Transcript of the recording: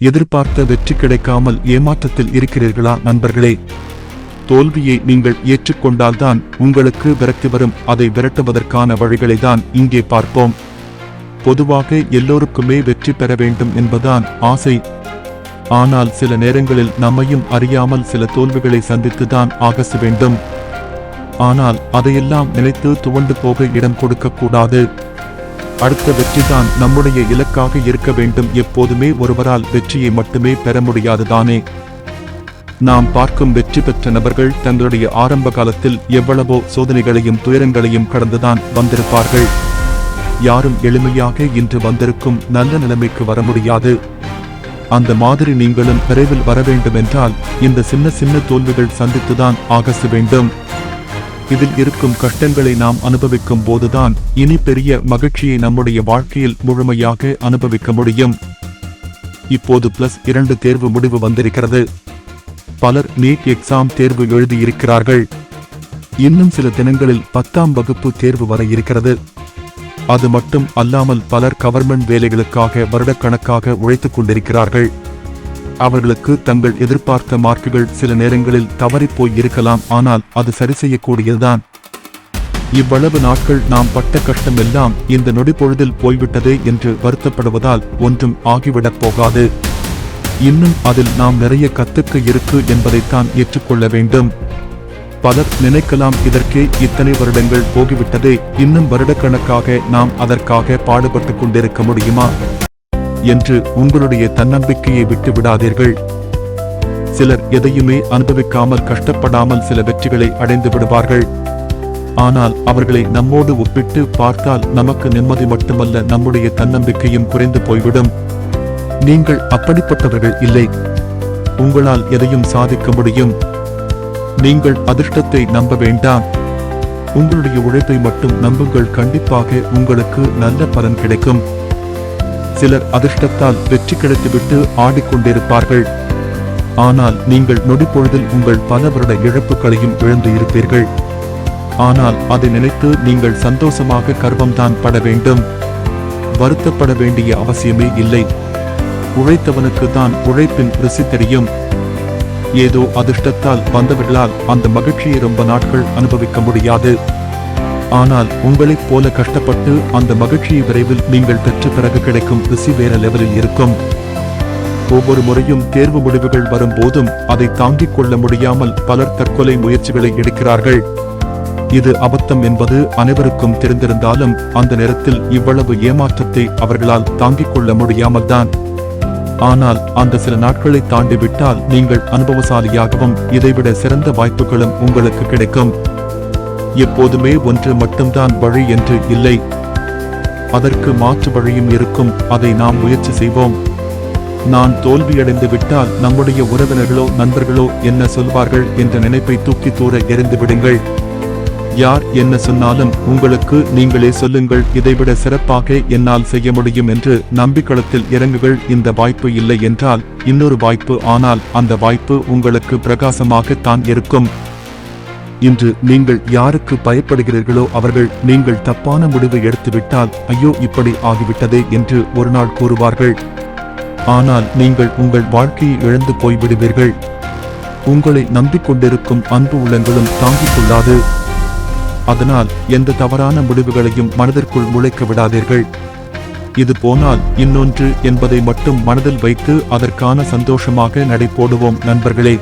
எதிர்பார்த்த வெற்றி கிடைக்காமல் ஏமாற்றத்தில் இருக்கிறீர்களா நண்பர்களே? தோல்வியை நீங்கள் ஏற்றுக்கொண்டால்தான் உங்களுக்கு விரக்தி வரும். அதை விரட்டுவதற்கான வழிகளை தான் இங்கே பார்ப்போம். பொதுவாக எல்லோருக்குமே வெற்றி பெற வேண்டும் என்பதுதான் ஆசை. ஆனால் சில நேரங்களில் நம்மையும் அறியாமல் சில தோல்விகளை சந்தித்துதான் ஆகச வேண்டும். ஆனால் அதையெல்லாம் நினைத்து துவண்டு போக இடம் கொடுக்கக்கூடாது. அடுத்த வெற்றிதான் நம்முடைய இலக்காக இருக்க வேண்டும். எப்போதுமே ஒருவரால் வெற்றியை மட்டுமே பெற முடியாதுதானே? நாம் பார்க்கும் வெற்றி பெற்ற நபர்கள் தங்களுடைய ஆரம்ப காலத்தில் எவ்வளவோ சோதனைகளையும் துயரங்களையும் கடந்துதான் வந்திருப்பார்கள். யாரும் எளிமையாக இன்று வந்திருக்கும் நல்ல நிலைமைக்கு வர முடியாது. அந்த மாதிரி நீங்களும் விரைவில் வர வேண்டும் என்றால் இந்த சின்ன சின்ன தோல்விகள் சந்தித்துதான் ஆகச வேண்டும். இதில் இருக்கும் கஷ்டங்களை நாம் அனுபவிக்கும் போதுதான் இனி பெரிய மகிழ்ச்சியை நம்முடைய வாழ்க்கையில் முழுமையாக அனுபவிக்க முடியும். இப்போது பிளஸ் இரண்டு தேர்வு முடிவு வந்திருக்கிறது. பலர் நீட் எக்ஸாம் தேர்வு எழுதியிருக்கிறார்கள். இன்னும் சில தினங்களில் பத்தாம் வகுப்பு தேர்வு வர இருக்கிறது. அது மட்டும் அல்லாமல் பலர் கவர்மெண்ட் வேலைகளுக்காக வருடக்கணக்காக உழைத்துக் கொண்டிருக்கிறார்கள். அவர்களுக்கு தங்கள் எதிர்பார்த்த மார்க்குகள் சில நேரங்களில் தவறிப்போய் இருக்கலாம் ஆனால் அது சரி செய்யக்கூடியதுதான். இவ்வளவு நாட்கள் நாம் பட்ட கஷ்டம் எல்லாம் இந்த நொடி பொழுதில் போய்விட்டதே என்று வருத்தப்படுவதால் ஒன்றும் ஆகிவிடப் போகாது. இன்னும் அதில் நாம் நிறைய கத்துக்க இருக்கு என்பதைத்தான் ஏற்றுக்கொள்ள வேண்டும். பலர் நினைக்கலாம் இதற்கே இத்தனை வருடங்கள் போகிவிட்டதே இன்னும் வருடக்கணக்காக நாம் அதற்காக பாடுபட்டுக் கொண்டிருக்க முடியுமா? என்று உங்களுடைய தன்னம்பிக்கையை விட்டு விடாதீர்கள். சிலர் எதையுமே அனுபவிக்காமல் கஷ்டப்படாமல் சில வெற்றிகளை அடைந்து விடுவார்கள். ஆனால் அவர்களை நம்மோடு ஒப்பிட்டு பார்த்தால் நமக்கு நிம்மதி மட்டுமல்ல நம்முடைய தன்னம்பிக்கையும் குறைந்து போய்விடும். நீங்கள் அப்படிப்பட்டவர்கள் இல்லை. உங்களால் எதையும் சாதிக்க முடியும். நீங்கள் அதிர்ஷ்டத்தை நம்ப வேண்டாம். உங்களுடைய உழைப்பை மட்டும் நம்புங்கள். கண்டிப்பாக உங்களுக்கு நல்ல பலன் கிடைக்கும். சிலர் அதிர்ஷ்டத்தால் வெற்றி கிடைத்துவிட்டு ஆடிக்கொண்டிருப்பார்கள். ஆனால் நீங்கள் நொடிப்பொழுதில் உங்கள் பல வருட இழப்புகளையும் இழந்து இருப்பீர்கள். ஆனால் அதை நினைத்து நீங்கள் சந்தோஷமாக கர்வம்தான் பட வேண்டும். வருத்தப்பட வேண்டிய அவசியமே இல்லை. உழைத்தவனுக்கு தான் உழைப்பின் ருசி தெரியும். ஏதோ அதிர்ஷ்டத்தால் வந்தவர்களால் அந்த மகிழ்ச்சியை ரொம்ப நாட்கள் அனுபவிக்க முடியாது. ஆனால் உங்களைப் போல கஷ்டப்பட்டு அந்த மகிழ்ச்சியை விரைவில் நீங்கள் பெற்ற பிறகு கிடைக்கும் ருசி வேற லெவலில் இருக்கும். ஒவ்வொரு முறையும் தேர்வு முடிவுகள் வரும்போதும் அதை தாங்கிக் கொள்ள முடியாமல் பலர் தற்கொலை முயற்சிகளை எடுக்கிறார்கள். இது அபத்தம் என்பது அனைவருக்கும் தெரிந்திருந்தாலும் அந்த நேரத்தில் இவ்வளவு ஏமாற்றத்தை அவர்களால் தாங்கிக் கொள்ள முடியாமல் தான். ஆனால் அந்த சில நாட்களை தாண்டி விட்டால் நீங்கள் அனுபவசாலியாகவும் இதைவிட சிறந்த வாய்ப்புகளும் உங்களுக்கு கிடைக்கும். எப்போதுமே ஒன்று மட்டும்தான் வழி என்று இல்லை. அதற்கு மாற்று வழியும் இருக்கும். அதை நாம் முயற்சி செய்வோம். நான் தோல்வியடைந்து விட்டால் நம்முடைய உறவினர்களோ நண்பர்களோ என்ன சொல்வார்கள் என்ற நினைப்பை தூக்கி தூர எறிந்து விடுங்கள். யார் என்ன சொன்னாலும் உங்களுக்கு நீங்களே சொல்லுங்கள். இதைவிட சிறப்பாக என்னால் செய்ய முடியும் என்று நம்பிக்களத்தில் இறங்குகள் இந்த வாய்ப்பு இல்லை என்றால் இன்னொரு வாய்ப்பு. ஆனால் அந்த வாய்ப்பு உங்களுக்கு பிரகாசமாகத்தான் இருக்கும். இன்று நீங்கள் யாருக்கு பயப்படுகிறீர்களோ அவர்கள் நீங்கள் தப்பான முடிவை எடுத்துவிட்டால் ஐயோ இப்படி ஆகிவிட்டதே என்று ஒரு நாள் கூறுவார்கள். ஆனால் நீங்கள் உங்கள் வாழ்க்கையை இழந்து போய்விடுவீர்கள். உங்களை நம்பிக்கொண்டிருக்கும் அன்பு உள்ளங்களும் தாங்கிக் கொள்ளாது. அதனால் எந்த தவறான முடிவுகளையும் மனதிற்குள் முளைக்க விடாதீர்கள். இது போனால் இன்னொன்று என்பதை மட்டும் மனதில் வைத்து அதற்கான சந்தோஷமாக நடை போடுவோம் நண்பர்களே.